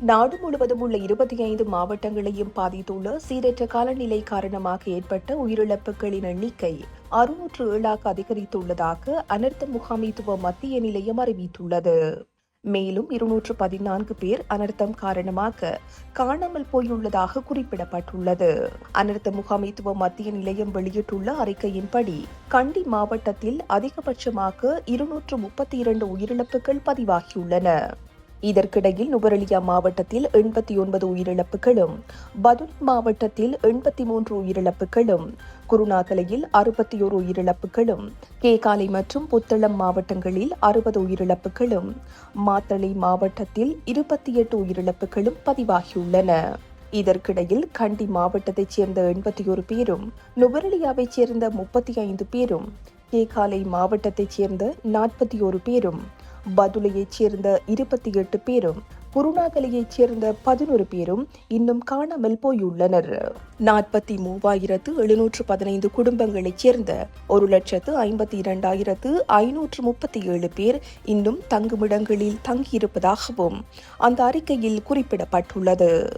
நாடு முழுவதும் உள்ள இருபத்தி ஐந்து மாவட்டங்களையும் பாதித்துள்ள சீரற்ற காலநிலை காரணமாக ஏற்பட்ட உயிரிழப்புகளின் எண்ணிக்கை அறுநூற்று ஏழாக அதிகரித்துள்ளதாக அனர்த்த முகாமைத்துவ மத்திய நிலையம் அறிவித்துள்ளது. மேலும் இருநூற்று பதினான்கு பேர் அனர்த்தம் காரணமாக காணாமல் போயுள்ளதாக குறிப்பிடப்பட்டுள்ளது. அனர்த்த முகாமைத்துவ மத்திய நிலையம் வெளியிட்டுள்ள அறிக்கையின்படி கண்டி மாவட்டத்தில் அதிகபட்சமாக இருநூற்று முப்பத்தி இரண்டு உயிரிழப்புகள் பதிவாகியுள்ளன. இதற்கிடையில் நுவரெலியா மாவட்டத்தில் எண்பத்தி ஒன்பது உயிரிழப்புகளும் பதுனி மாவட்டத்தில் எண்பத்தி மூன்று உயிரிழப்புகளும் குருநாகலையில் அறுபத்தி ஒரு உயிரிழப்புகளும் கேகாலை மற்றும் புத்தளம் மாவட்டங்களில் அறுபது உயிரிழப்புகளும் மாத்தளை மாவட்டத்தில் இருபத்தி எட்டு உயிரிழப்புகளும் பதிவாகியுள்ளன. இதற்கிடையில் கண்டி மாவட்டத்தைச் சேர்ந்த எண்பத்தி ஒரு பேரும் நுவரெலியாவைச் சேர்ந்த முப்பத்தி ஐந்து பேரும் கேகாலை மாவட்டத்தைச் சேர்ந்த நாற்பத்தி ஒரு பேரும் பதுளையைச் சேர்ந்த இருபத்தி எட்டு பேரும் குருணாகலையைச் சேர்ந்த பதினோரு பேரும் இன்னும் காணாமல் போயுள்ளனர். நாற்பத்தி மூவாயிரத்து எழுநூற்று பதினைந்து குடும்பங்களைச் சேர்ந்த ஒரு லட்சத்து ஐம்பத்தி இரண்டாயிரத்து ஐநூற்று முப்பத்தி ஏழு பேர் இன்னும் தங்குமிடங்களில் தங்கியிருப்பதாகவும் அந்த அறிக்கையில் குறிப்பிடப்பட்டுள்ளது.